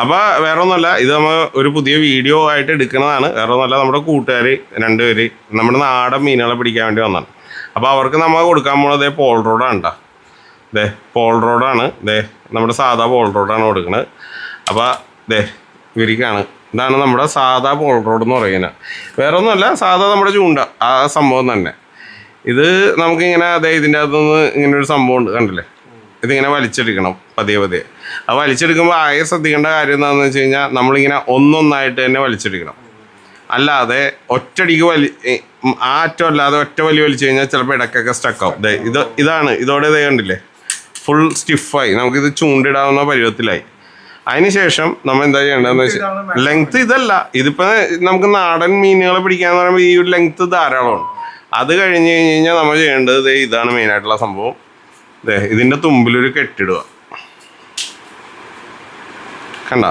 അപ്പോൾ വേറെ ഒന്നുമല്ല ഇത് നമ്മൾ ഒരു പുതിയ വീഡിയോ ആയിട്ട് എടുക്കുന്നതാണ് വേറെ ഒന്നുമല്ല നമ്മുടെ കൂട്ടുകാർ രണ്ടുപേര് നമ്മുടെ നാടൻ മീനുകളെ പിടിക്കാൻ വേണ്ടി വന്നാണ്. അപ്പോൾ അവർക്ക് നമ്മൾ കൊടുക്കാൻ പോണത് പോൾ റോഡാണ് കേട്ടോ ദേ പോൾ റോഡാണ് ദേ നമ്മുടെ സാധാ പോൾ റോഡാണ് കൊടുക്കുന്നത് അപ്പോൾ ദേ ഇവർക്കാണ് ഇതാണ് നമ്മുടെ സാധാ പോൾ റോഡ് എന്ന് പറയുന്നത്. വേറെ ഒന്നുമല്ല സാധാ നമ്മുടെ ചൂണ്ട. ആ സംഭവം തന്നെ. ഇത് നമുക്കിങ്ങനെ അതെ ഇതിന്റെ അകത്തുനിന്ന് ഇങ്ങനെ ഒരു സംഭവം ഉണ്ട് കണ്ടില്ലേ? ഇതിങ്ങനെ വലിച്ചെടുക്കണം പതിയെ പതിയെ. അത് വലിച്ചെടുക്കുമ്പോൾ ആകെ ശ്രദ്ധിക്കേണ്ട കാര്യം എന്താണെന്ന് വെച്ച് കഴിഞ്ഞാൽ നമ്മളിങ്ങനെ ഒന്നൊന്നായിട്ട് തന്നെ വലിച്ചെടുക്കണം. അല്ലാതെ ഒറ്റടിക്ക് വലി ആ അറ്റം അല്ലാതെ ഒറ്റ വലി വലിച്ചു കഴിഞ്ഞാൽ ചിലപ്പോൾ ഇടയ്ക്കൊക്കെ സ്റ്റക്കാവും ഇത് ഇതാണ് ഇതോടെ ഇതേ കണ്ടില്ലേ? ഫുൾ സ്റ്റിഫായി നമുക്കിത് ചൂണ്ടിടാവുന്ന പരുവത്തിലായി. അതിനുശേഷം നമ്മൾ എന്താ ചെയ്യേണ്ടതെന്ന് വെച്ചാൽ ലെങ്ത് ഇതല്ല. ഇതിപ്പോൾ നമുക്ക് നാടൻ മീനുകളെ പിടിക്കാന്ന് പറയുമ്പോൾ ഈ ഒരു ലെങ്ത് ധാരാളമാണ്. അത് കഴിഞ്ഞ് കഴിഞ്ഞ് കഴിഞ്ഞാൽ നമ്മൾ ചെയ്യേണ്ടത് ഇതാണ് മെയിനായിട്ടുള്ള സംഭവം. ഇതിന്റെ തുമ്പിലൊരു കെട്ടിടുക കണ്ട?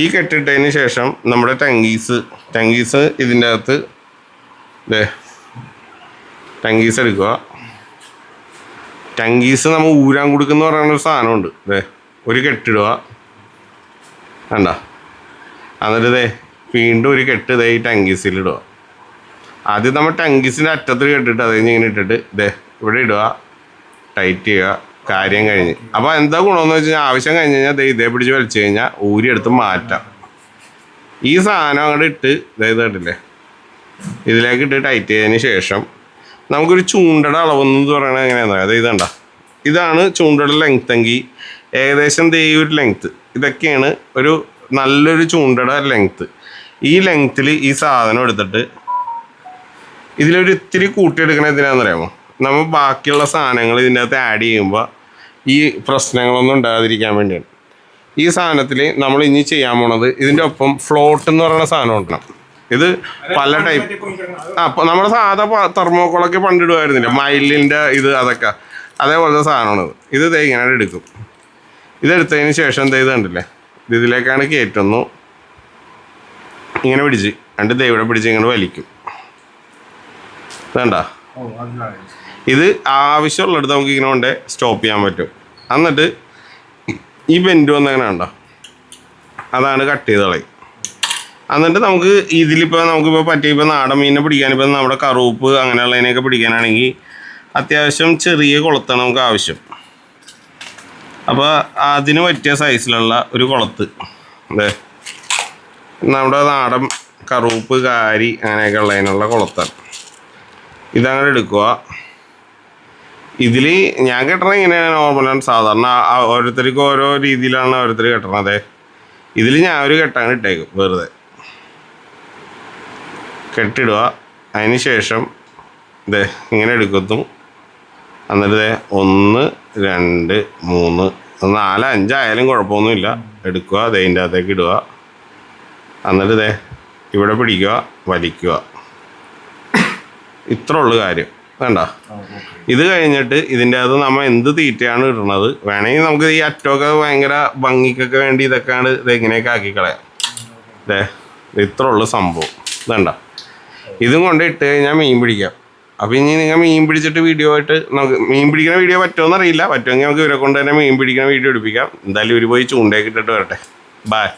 ഈ കെട്ടിട്ടതിന് ശേഷം നമ്മുടെ ടങ്കീസ് ടങ്കീസ് ഇതിന്റെ അകത്ത് ദേ ടങ്കീസ് എടുക്കുക ടങ്കീസ് നമ്മൾ ഊരാൻ കൊടുക്കുന്ന പറയുന്ന ഒരു സാധനമുണ്ട്. ദേ ഒരു കെട്ടിടുക കണ്ട? എന്നിട്ട് ഇതേ വീണ്ടും ഒരു കെട്ട് ഇതേ ഈ ടങ്കീസിൽ ഇടുക ആദ്യം നമ്മൾ ടങ്കീസിന്റെ അറ്റത്തിൽ കെട്ടിട്ട് അത് കഴിഞ്ഞ് ഇങ്ങനെ ഇട്ടിട്ട് ഇതേ ഇവിടെ ഇടുക ടൈറ്റ് ചെയ്യുക കാര്യം കഴിഞ്ഞ്. അപ്പോൾ എന്താ ഗുണമെന്ന് വെച്ച് കഴിഞ്ഞാൽ ആവശ്യം കഴിഞ്ഞ് കഴിഞ്ഞാൽ ഇതേ പിടിച്ച് വലിച്ചു കഴിഞ്ഞാൽ ഊരിയെടുത്ത് മാറ്റാം. ഈ സാധനം അങ്ങോട്ട് ഇട്ട് ഇതായത് കണ്ടില്ലേ? ഇതിലേക്ക് ഇട്ട് ടൈറ്റ് ചെയ്തതിന് ശേഷം നമുക്കൊരു ചൂണ്ടയുടെ അളവെന്ന് പറയണത് എങ്ങനെയാണെന്ന് അതായത് ഇതണ്ട ഇതാണ് ചൂണ്ടയുടെ ലെങ്ത് എങ്കിൽ ഏകദേശം ദേ ഒരു ലെങ്ത്ത് ഇതൊക്കെയാണ് ഒരു നല്ലൊരു ചൂണ്ടയുടെ ലെങ്ത്ത് ഈ ലെങ്ത്തിൽ ഈ സാധനം എടുത്തിട്ട് ഇതിലൊരു ഇത്തിരി കൂട്ടിയെടുക്കണ എന്തിനാണെന്ന് അറിയാമോ? നമ്മൾ ബാക്കിയുള്ള സാധനങ്ങൾ ഇതിന്റെ അകത്ത് ആഡ് ചെയ്യുമ്പോൾ ഈ പ്രശ്നങ്ങളൊന്നും ഉണ്ടാകാതിരിക്കാൻ വേണ്ടിയാണ്. ഈ സാധനത്തിൽ നമ്മൾ ഇനി ചെയ്യാൻ പോണത് ഇതിന്റെ ഒപ്പം ഫ്ലോട്ട് എന്ന് പറയുന്ന സാധനം ഉണ്ടാകും ഇത് പല ടൈപ്പ് ആ നമ്മുടെ സാധാ തെർമോക്കോളൊക്കെ പണ്ടിടുമായിരുന്നില്ല മയിലിന്റെ ഇത് അതൊക്കെ. അതേപോലത്തെ സാധനമാണ് ഇത്. ദേ ഇങ്ങനെ എടുക്കും. ഇതെടുത്തതിന് ശേഷം എന്താ ഇത് കണ്ടില്ലേ? ഇത് ഇതിലേക്കാണ് കയറ്റുന്നു. ഇങ്ങനെ പിടിച്ച്. രണ്ട് ദേ ഇവിടെ പിടിച്ച് ഇങ്ങോട്ട് വലിക്കും. വേണ്ട ഇത് ആവശ്യമുള്ളിടത്ത് നമുക്ക് ഇങ്ങനെ കൊണ്ട് സ്റ്റോപ്പ് ചെയ്യാൻ പറ്റും. എന്നിട്ട് ഈ ബെൻഡ് വന്നങ്ങനെ ഉണ്ടോ അതാണ് കട്ട് ചെയ്ത് കളയും എന്നിട്ട് നമുക്ക് ഇതിലിപ്പോൾ നമുക്കിപ്പോൾ പറ്റിയ ഇപ്പോൾ നാടൻ മീനിനെ പിടിക്കാൻ ഇപ്പോൾ നമ്മുടെ കറുപ്പ് അങ്ങനെയുള്ളതിനെയൊക്കെ പിടിക്കാനാണെങ്കിൽ അത്യാവശ്യം ചെറിയ കുളത്താണ് നമുക്ക് ആവശ്യം. അപ്പോൾ അതിന് പറ്റിയ സൈസിലുള്ള ഒരു കുളത്ത്. അതെ നമ്മുടെ നാടൻ കറുപ്പ് കാരി അങ്ങനെയൊക്കെ ഉള്ളതിനുള്ള കുളത്താണ്. ഇതങ്ങനെ എടുക്കുക. ഇതിൽ ഞാൻ കെട്ടണത് ഇങ്ങനെയാണ് നോർമലാണ്. സാധാരണ ഓരോരുത്തർക്കും ഓരോ രീതിയിലാണ് ഓരോരുത്തർ കെട്ടണത്. ഇതിൽ ഞാൻ ഒരു കെട്ടാണ് ഇട്ടേക്കും വെറുതെ. കെട്ടിടുക. അതിന് ശേഷം ഇതേ ഇങ്ങനെ എടുക്കുന്നു എന്നിട്ട് ഒന്ന് രണ്ട് മൂന്ന് നാല് അഞ്ചായാലും കുഴപ്പമൊന്നുമില്ല. എടുക്കുക. ദേ ഇതിന്റെ അകത്തേക്ക് ഇടുക. എന്നിട്ട് ദേ ഇവിടെ പിടിക്കുക. വലിക്കുക. ഇത്ര ഉള്ളു കാര്യം. വേണ്ട ഇത് കഴിഞ്ഞിട്ട് ഇതിന്റെ അകത്ത് നമ്മൾ എന്ത് തീറ്റയാണ് ഇടുന്നത്? വേണമെങ്കിൽ നമുക്ക് ഈ അറ്റമൊക്കെ ഭയങ്കര ഭംഗിക്കൊക്കെ വേണ്ടി ഇതൊക്കെയാണ് ഇത് എങ്ങനെയൊക്കെ ആക്കി കളയാം. ദേ ഇത്ര ഉള്ളു സംഭവം. വേണ്ട ഇതും കൊണ്ട് ഇട്ട് കഴിഞ്ഞാൽ മീൻ പിടിക്കാം. അപ്പം ഇനി നിങ്ങൾ മീൻ പിടിച്ചിട്ട് വീഡിയോ ആയിട്ട് നമുക്ക് മീൻ പിടിക്കുന്ന വീഡിയോ പറ്റുമോ അറിയില്ല. പറ്റുമെങ്കിൽ നമുക്ക് ഇവരെ കൊണ്ട് തന്നെ മീൻ പിടിക്കുന്ന വീഡിയോ എടുപ്പിക്കാം. എന്തായാലും ഇവർ പോയി ചൂണ്ടയൊക്കെ ഇട്ടിട്ട് വരട്ടെ. ബായ്